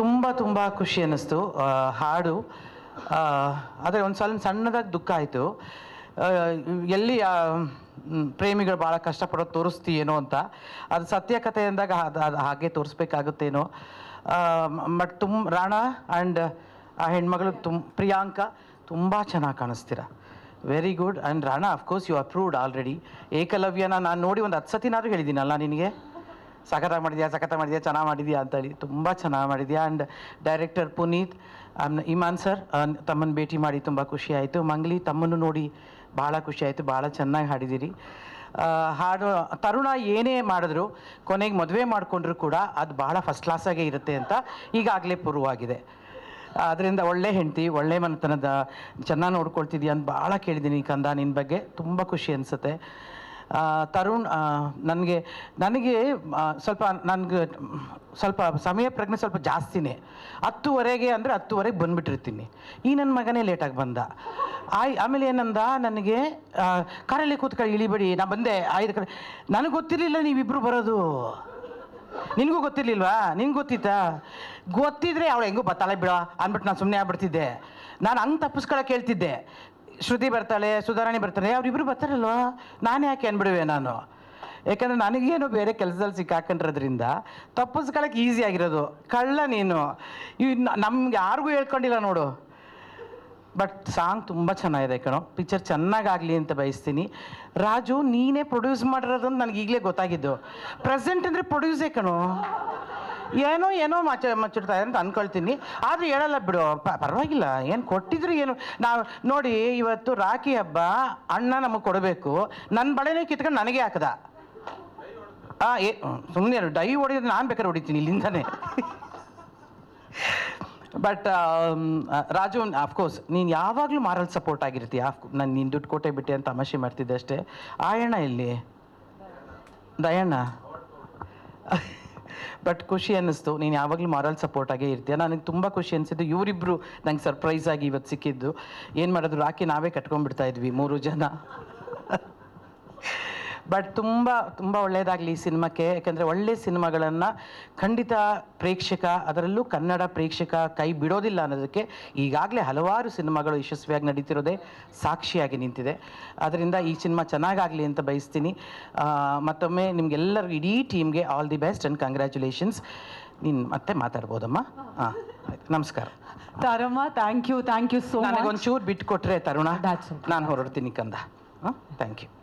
ತುಂಬ ತುಂಬ ಖುಷಿ ಅನ್ನಿಸ್ತು ಹಾಡು. ಆದರೆ ಒಂದು ಸ್ವಲ್ಪ ಸಣ್ಣದಾಗಿ ದುಃಖ ಆಯಿತು. ಎಲ್ಲಿ ಪ್ರೇಮಿಗಳು ಭಾಳ ಕಷ್ಟಪಡೋದು ತೋರಿಸ್ತೀಯೇನೋ ಅಂತ. ಅದು ಸತ್ಯ ಕಥೆ ಅಂದಾಗ ಅದು ಅದು ಹಾಗೆ ತೋರಿಸ್ಬೇಕಾಗುತ್ತೇನೋ. ಬಟ್ ತುಂಬ ರಾಣಾ ಆ್ಯಂಡ್ ಆ ಹೆಣ್ಮಗಳು ತುಮ್, ಪ್ರಿಯಾಂಕಾ ತುಂಬ ಚೆನ್ನಾಗಿ ಕಾಣಿಸ್ತೀರ. Very good and Rana of course you approved already ಏಕಲವ್ಯನ ನಾನು ನೋಡಿ ಒಂದು ಹತ್ತು ಸತಿನಾದ್ರೂ ಹೇಳಿದ್ದೀನಲ್ಲ ನಿನಗೆ? ಸಖತ್ತಾಗಿ ಮಾಡಿದ್ಯಾ ಸಖತ್ತಾಗಿ ಮಾಡಿದ್ಯಾ, ಚೆನ್ನಾಗಿ ಮಾಡಿದ್ಯಾ ಅಂತೇಳಿ ತುಂಬ ಚೆನ್ನಾಗಿ ಮಾಡಿದ್ಯಾ. ಆ್ಯಂಡ್ ಡೈರೆಕ್ಟರ್ ಪುನೀತ್ ಅನ್ ಇಮಾನ್ ಸರ್ ತಮ್ಮನ್ನು ಭೇಟಿ ಮಾಡಿ ತುಂಬ ಖುಷಿ ಆಯಿತು. ಮಂಗ್ಲಿ, ತಮ್ಮನ್ನು ನೋಡಿ ಭಾಳ ಖುಷಿ ಆಯಿತು ಭಾಳ ಚೆನ್ನಾಗಿ ಹಾಡಿದ್ದೀರಿ ಹಾಡು, ತರುಣ ಏನೇ ಮಾಡಿದ್ರು, ಕೊನೆಗೆ ಮದುವೆ ಮಾಡಿಕೊಂಡ್ರು ಕೂಡ ಅದು ಭಾಳ ಫಸ್ಟ್ ಕ್ಲಾಸಾಗೇ ಇರುತ್ತೆ ಅಂತ ಈಗಾಗಲೇ ಪೂರ್ವವಾಗಿದೆ ಅದರಿಂದ ಒಳ್ಳೆ ಹೆಂಡ್ತಿ, ಒಳ್ಳೆ ಮನೆತನದ, ಚೆನ್ನಾಗಿ ನೋಡ್ಕೊಳ್ತಿದ್ಯಾ ಅಂತ ಭಾಳ ಕೇಳಿದ್ದೀನಿ ಕಂದ ನಿನ್ನ ಬಗ್ಗೆ. ತುಂಬ ಖುಷಿ ಅನಿಸುತ್ತೆ. ತರುಣ್ ನನಗೆ ನನಗೆ ಸ್ವಲ್ಪ ನನಗೆ, ಸ್ವಲ್ಪ ಸಮಯ ಪ್ರಜ್ಞೆ ಸ್ವಲ್ಪ ಜಾಸ್ತಿನೇ. ಹತ್ತುವರೆಗೆ ಅಂದರೆ ಹತ್ತುವರೆಗೆ ಬಂದುಬಿಟ್ಟಿರ್ತೀನಿ. ಈ ನನ್ನ ಮಗನೇ ಲೇಟಾಗಿ ಬಂದ. ಆಯ್, ಆಮೇಲೆ ಏನಂದ, ನನಗೆ ಕಾರಲ್ಲಿ ಕೂತ್ಕೊಳ್ಳಿ ಇಳಿಬೇಡಿ, ನಾ ಬಂದೆ ಐದು ಕಡೆ ನನಗೆ ಗೊತ್ತಿರಲಿಲ್ಲ ನೀವಿಬ್ಬರು ಬರೋದು. ನಿನಗೂ ಗೊತ್ತಿರ್ಲಿಲ್ವಾ? ನಿನ್ಗೆ ಗೊತ್ತಿತ್ತಾ? ಗೊತ್ತಿದ್ರೆ ಅವಳು ಹೆಂಗೂ ಬತ್ತಾಳೆ ಬಿಡ ಅಂದ್ಬಿಟ್ಟು ನಾನು ಸುಮ್ಮನೆ ಆಗ್ಬಿಡ್ತಿದ್ದೆ. ನಾನು ಹಂಗೆ ತಪ್ಪಿಸ್ಕೊಳಕ್ಕೆ ಹೇಳ್ತಿದ್ದೆ. ಶ್ರುತಿ ಬರ್ತಾಳೆ, ಸುಧಾರಾಣಿ ಬರ್ತಾಳೆ ಅವರಿಬ್ಬರು ಬರ್ತಾರಲ್ವಾ? ನಾನು ಯಾಕೆ ಅಂದ್ಬಿಡುವೆ ನಾನು? ಯಾಕಂದ್ರೆ ನನಗೇನು ಬೇರೆ ಕೆಲಸದಲ್ಲಿ ಸಿಕ್ಕಾಕೊಂಡಿರೋದ್ರಿಂದ ತಪ್ಪಿಸ್ಕೊಳಕ್ಕೆ ಈಸಿ ಆಗಿರೋದು. ಕಳ್ಳ ನೀನು. ಇವ್ ನಮ್ಗೆ ಯಾರಿಗೂ ಹೇಳ್ಕೊಂಡಿಲ್ಲ ನೋಡು. ಬಟ್ ಸಾಂಗ್ ತುಂಬ ಚೆನ್ನಾಗಿದೆ ಕಣೋ. ಪಿಕ್ಚರ್ ಚೆನ್ನಾಗಾಗಲಿ ಅಂತ ಬಯಸ್ತೀನಿ. ರಾಜು, ನೀನೇ ಪ್ರೊಡ್ಯೂಸ್ ಮಾಡಿರೋದು ಅಂತ ನನಗೆ ಈಗಲೇ ಗೊತ್ತಾಗಿದ್ದು. ಪ್ರೆಸೆಂಟ್ ಅಂದರೆ ಪ್ರೊಡ್ಯೂಸೇ ಕಣೋ. ಏನೋ ಏನೋ ಮಚ್ಚ ಮಚ್ಚಿಡ್ತಾರೆ ಅಂತ ಅನ್ಕೊಳ್ತೀನಿ. ಆದ್ರೆ ಹೇಳಲ್ಲ ಬಿಡು ಪರವಾಗಿಲ್ಲ. ಏನು ಕೊಟ್ಟಿದ್ರು ಏನು? ನಾವು ನೋಡಿ, ಇವತ್ತು ರಾಖಿ ಹಬ್ಬ, ಅಣ್ಣ ನಮಗೆ ಕೊಡಬೇಕು. ನನ್ನ ಬಳೆನೇ ಕಿತ್ಕೊಂಡು ನನಗೆ ಹಾಕದ. ಆ, ಏ ಸುಮ್ಮನೆ ಡೈ ಹೊಡಿದ್ರೆ ನಾನು ಬೇಕಾದ್ರೆ ಹೊಡಿತೀನಿ ಇಲ್ಲಿಂದಾನೆ. ಬಟ್ ರಾಜು ಅಫ್ಕೋರ್ಸ್ ನೀನು ಯಾವಾಗಲೂ ಮಾರಲ್ ಸಪೋರ್ಟ್ ಆಗಿರ್ತೀಯ. ನಾನು, ನೀನು ದುಡ್ಡು ಕೊಟ್ಟೆ ಬಿಟ್ಟೆ ಅಂತ ತಮಾಷೆ ಮಾಡ್ತಿದ್ದೆ ಅಷ್ಟೇ. ಆಯಣ್ಣ ಇಲ್ಲಿ ದಯಣ್ಣ? ಬಟ್ ಖುಷಿ ಅನ್ನಿಸ್ತು. ನೀನು ಯಾವಾಗಲೂ ಮಾರಲ್ ಸಪೋರ್ಟ್ ಆಗೇ ಇರ್ತೀಯ. ನನಗೆ ತುಂಬ ಖುಷಿ ಅನಿಸಿದ್ದು. ಇವರಿಬ್ಬರು ನಂಗೆ ಸರ್ಪ್ರೈಸ್ ಆಗಿ ಇವತ್ತು ಸಿಕ್ಕಿದ್ದು. ಏನು ಮಾಡೋದು ರಾಕಿ ನಾವೇ ಕಟ್ಕೊಂಡ್ಬಿಡ್ತಾ ಇದ್ವಿ ಮೂರು ಜನ. ಬಟ್ ತುಂಬ ತುಂಬ ಒಳ್ಳೆಯದಾಗಲಿ ಈ ಸಿನಿಮಾಕ್ಕೆ. ಯಾಕಂದರೆ ಒಳ್ಳೆ ಸಿನಿಮಾಗಳನ್ನು ಖಂಡಿತ ಪ್ರೇಕ್ಷಕ ಅದರಲ್ಲೂ ಕನ್ನಡ ಪ್ರೇಕ್ಷಕ ಕೈ ಬಿಡೋದಿಲ್ಲ ಅನ್ನೋದಕ್ಕೆ ಈಗಾಗಲೇ ಹಲವಾರು ಸಿನಿಮಾಗಳು ಯಶಸ್ವಿಯಾಗಿ ನಡೀತಿರೋದೇ ಸಾಕ್ಷಿಯಾಗಿ ನಿಂತಿದೆ. ಅದರಿಂದ ಈ ಸಿನಿಮಾ ಚೆನ್ನಾಗಾಗಲಿ ಅಂತ ಬಯಸ್ತೀನಿ. ಮತ್ತೊಮ್ಮೆ ನಿಮಗೆಲ್ಲರಿಗೂ ಇಡೀ ಟೀಮ್ಗೆ all the best and congratulations ನೀನು ಮತ್ತೆ ಮಾತಾಡ್ಬೋದಮ್ಮ? ಹಾಂ ನಮಸ್ಕಾರ. ತಾರಮ್ಮ thank you thank you so much ನನಗೊಂಚೂರು ಬಿಟ್ಟು ಕೊಟ್ಟರೆ ತರುಣ. ನಾನು ಹೊರಡ್ತೀನಿ ಕಂದ. ಹಾಂ? Thank you